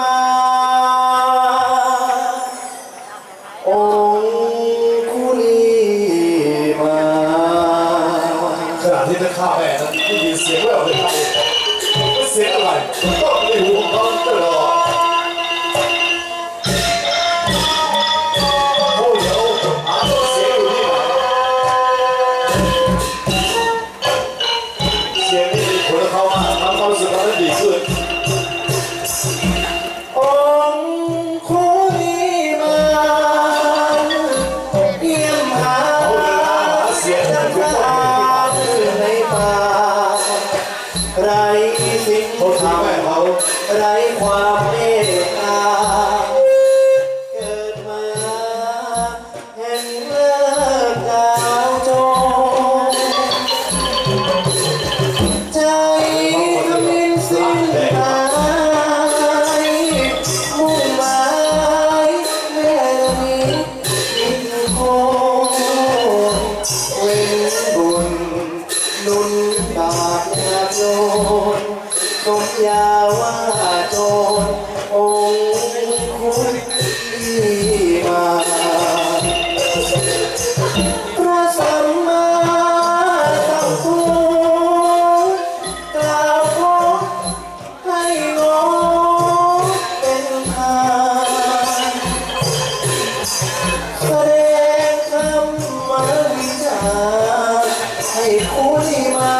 มา องคุลีขณะที่นักข่าแอบยินเสียงแววเลยเสียงอะไรต้องไม่รู้ต้องตลอดเสียงนี้นเขามาทำความรู้สึกเราได้ดีขึ้น สิ่งเขาถามแม่เขาไรความเมตตา สมยาว่าโจรองค์คุณที่มาพระสัมมาสัมพุทธกล่าวขอให้งอเป็นทางแสดงธรรมวิจาณให้ผู้ที่มาคนึกตา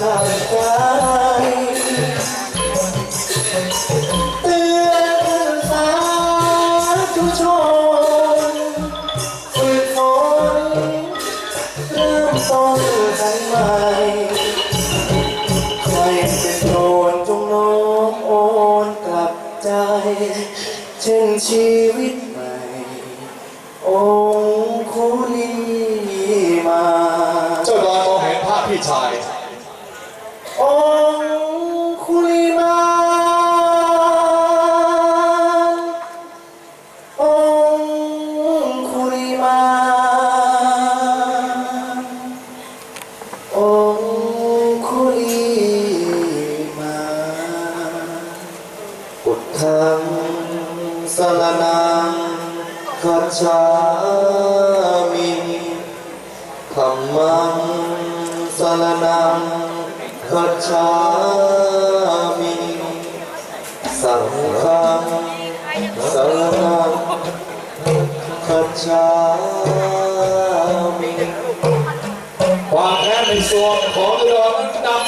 ทาใจเตือนสาธุชนฝึกฝนเริ่มต้นกันใหม่ใครเป็นโจรจงน้อมโอนกลับใจ เช่นชีวิตใหม่ องคุลีมา เจ้าดอยมองเห็นภาพพี่ชาย พุทธังสรนังคัจฉามิธรรมังสรนังคัจฉามิสังฆังสรนังคัจฉามิความแค้นในส่วนของเรือนั้นดำก็สนิท